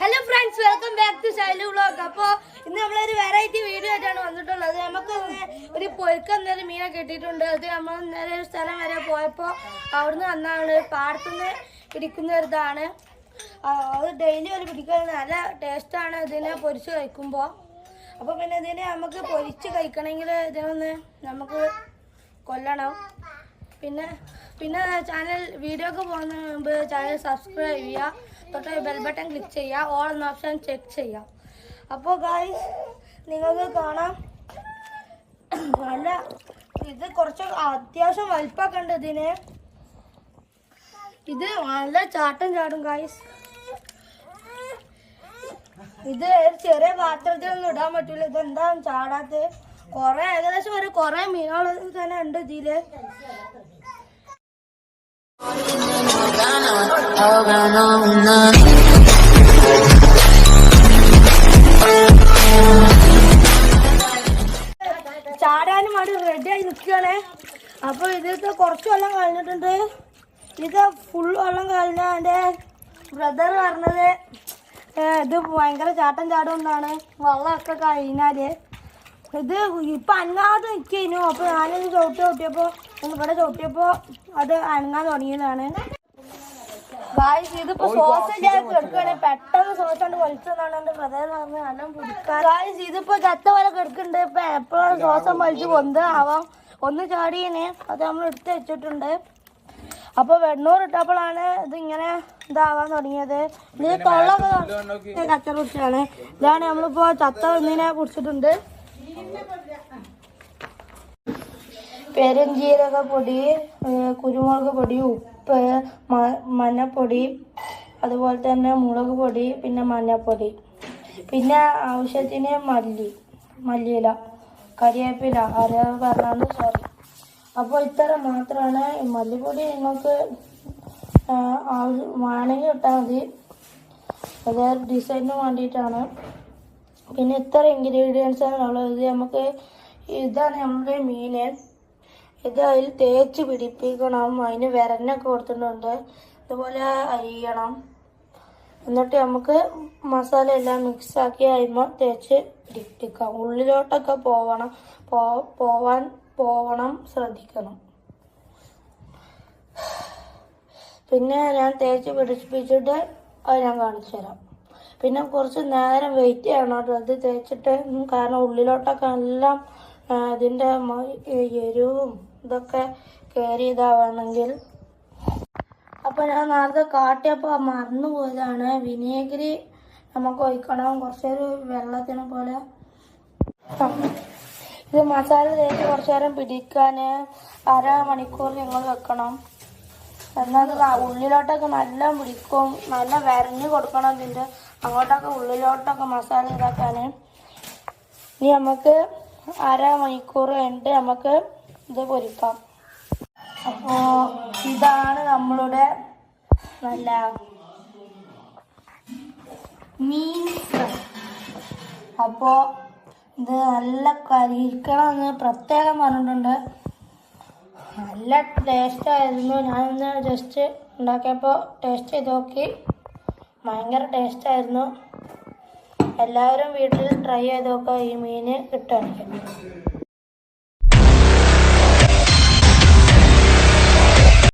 Hello friends welcome back to Shailu vlog അപ്പോൾ ഇന്ന് നമ്മളൊരു വെറൈറ്റി വീഡിയോ ആയിട്ടാണ് വന്നിട്ടുള്ളത്. നമുക്ക് ഒരു പൊരുക്കം എന്നൊരു മീനെ കിട്ടിയിട്ടുണ്ട്. അത് നമ്മൾ നേരെ ഒരു സ്ഥലം വരെ പോയപ്പോൾ അവിടുന്ന് വന്നാണ്. പാടത്തുനിന്ന് പിടിക്കുന്ന ഒരിതാണ് അത് ഡെയിലി ഒരു പിടിക്കുന്നത് നല്ല ടേസ്റ്റാണ് ഇതിനെ പൊരിച്ച് കഴിക്കുമ്പോൾ അപ്പോൾ പിന്നെ ഇതിനെ നമുക്ക് പൊരിച്ച് കഴിക്കണമെങ്കിൽ ഇതിനൊന്ന് നമുക്ക് കൊല്ലണം. പിന്നെ പിന്നെ ചാനൽ വീഡിയോ ഒക്കെ പോകുന്നതിന് മുമ്പ് ചാനൽ സബ്സ്ക്രൈബ് ചെയ്യുക. തൊട്ട് ബെൽ ബട്ടൺ ക്ലിക്ക് ചെയ്യുക ഓൾ എന്ന ഓപ്ഷൻ ചെക്ക് ചെയ്യാം. അപ്പോൾ ഗായ്സ് നിങ്ങൾക്ക് കാണാം. നല്ല ഇത് കുറച്ച് അത്യാവശ്യം വലിപ്പമൊക്കെ ഉണ്ട് ഇതിന്. ഇത് നല്ല ചാട്ടം ചാടും ഗായ്സ് ഇത് ചെറിയ പാത്രത്തിലൊന്നും ഇടാൻ പറ്റില്ല ഇത് എന്താ ചാടാത്തത് കൊറേ ഏകദേശം ഒരു കൊറേ മീനുകൾ തന്നെ ഉണ്ട് ഇതിൽ. ചാടാനും റെഡി ആയി നിൽക്കുകയാണ് അപ്പൊ ഇതിലത്തെ കുറച്ച് വെള്ളം കളഞ്ഞിട്ടുണ്ട് ഇത് ഫുൾ വെള്ളം കളഞ്ഞ എന്റെ ബ്രദർ പറഞ്ഞത് ഇത് ഭയങ്കര ചാട്ടം ചാടും എന്നാണ്. വെള്ളമൊക്കെ കഴിഞ്ഞാൽ. ഇത് ഇപ്പൊ അനങ്ങാതെ നിൽക്കുന്നു അപ്പൊ ഞാനിത് ചവിട്ടി ചവിട്ടിയപ്പോ ഒന്ന് ഇവിടെ ചവിട്ടിയപ്പോ അത് അനങ്ങാൻ തുടങ്ങിയതാണ്. ഗായ്സ് ഇതിപ്പോ സോസ് ഇല്ലാതെ കിടക്കുകയാണ് പെട്ടെന്ന് സോസ് കൊണ്ട് വലിച്ചെന്നാണ് എന്റെ ബ്രദർ പറഞ്ഞ് നല്ല പിടിക്കാൻ ഗായ്സ് ഇതിപ്പോ ചത്ത പോലെ കിടക്കുന്നുണ്ട്. ഇപ്പൊ എപ്പോഴാണ് സോസം വലിച്ച് കൊന്ത് ആവാം ഒന്ന് ചാടിയനെ. അത് നമ്മൾ എടുത്ത് വെച്ചിട്ടുണ്ട്. അപ്പൊ വെണ്ണൂർ ഇട്ടപ്പോഴാണ് ഇത് ഇങ്ങനെ ഇതാവാൻ തുടങ്ങിയത്. ഇത് തൊള്ളൊക്കെ കച്ചറ കുറിച്ചാണ് ഇതാണ് നമ്മളിപ്പോ ചത്ത ഒന്നിനെ പിടിച്ചിട്ടുണ്ട് പെരുംജീരക പൊടി കുരുമുളക് പൊടി ഉപ്പ് മഞ്ഞപ്പൊടി അതുപോലെ തന്നെ മുളക് പൊടി പിന്നെ മഞ്ഞപ്പൊടി. പിന്നെ ആവശ്യത്തിന് മല്ലി മല്ലിയില കരിയേപ്പില അര പറഞ്ഞാണ് സോറി അപ്പോൾ ഇത്ര മാത്രമാണ് മല്ലിപ്പൊടി നിങ്ങൾക്ക് വേണമെങ്കിൽ ഇട്ടാൽ മതി. അത് ഡിസൈനിന് വേണ്ടിയിട്ടാണ്. പിന്നെ ഇത്ര ഇൻഗ്രീഡിയൻസ് ആണ് ഉള്ളത്. നമുക്ക് ഇതാണ് നമ്മുടെ മീന് ഇത് അതിൽ തേച്ച് പിടിപ്പിക്കണം. അതിന് വിരനൊക്കെ കൊടുത്തിട്ടുണ്ട്. ഇതുപോലെ അരിയണം. എന്നിട്ട് നമുക്ക് മസാല എല്ലാം മിക്സ് ആക്കി അതിമ തേച്ച് പിടിപ്പിക്കാം. ഉള്ളിലോട്ടൊക്കെ പോവണം. പോവാൻ പോവണം ശ്രദ്ധിക്കണം. പിന്നെ ഞാൻ തേച്ച് പിടിപ്പിച്ചിട്ട് അത് ഞാൻ കാണിച്ചു തരാം. പിന്നെ കുറച്ച് നേരം വെയിറ്റ് ചെയ്യണം കേട്ടോ. അത് തേച്ചിട്ട് കാരണം ഉള്ളിലോട്ടൊക്കെ എല്ലാം അതിന്റെ എരിവും ഇതൊക്കെ കയറി ഇതാവണമെങ്കിൽ അപ്പോൾ ഞാൻ നേരത്തെ കാട്ടിയപ്പോൾ മറന്നു പോയതാണ്. വിനേഗിരി നമുക്ക് ഒഴിക്കണം. കുറച്ചൊരു വെള്ളത്തിനെ പോലെ. ഇത് മസാല തേച്ച് കുറച്ച് നേരം പിടിക്കാൻ അര മണിക്കൂർ ഞങ്ങൾ വെക്കണം. എന്നാൽ ഉള്ളിലോട്ടൊക്കെ നല്ല പിടിക്കും. നല്ല വരഞ്ഞു കൊടുക്കണം ഇതിന്റെ അങ്ങോട്ടൊക്കെ ഉള്ളിലോട്ടൊക്കെ മസാല ഇതാക്കാൻ ഇനി നമുക്ക് അര മണിക്കൂർ കഴിഞ്ഞിട്ട് നമുക്ക് ഇത് പൊരിക്കാം അപ്പോൾ ഇതാണ് നമ്മളുടെ നല്ല മീൻ ഫ്രൈ. ഇത് നല്ല കരിക്കണമെന്ന് പ്രത്യേകം പറഞ്ഞിട്ടുണ്ട്. നല്ല ടേസ്റ്റ് ആയിരുന്നു ഞാനൊന്ന് ജസ്റ്റ് ഉണ്ടാക്കിയപ്പോൾ ടേസ്റ്റ് ചെയ്ത് നോക്കി. ഭയങ്കര ടേസ്റ്റ് ആയിരുന്നു എല്ലാവരും വീട്ടിൽ ട്രൈ ചെയ്ത് നോക്കുക ഈ മീൻ കിട്ടുകയാണെങ്കിൽ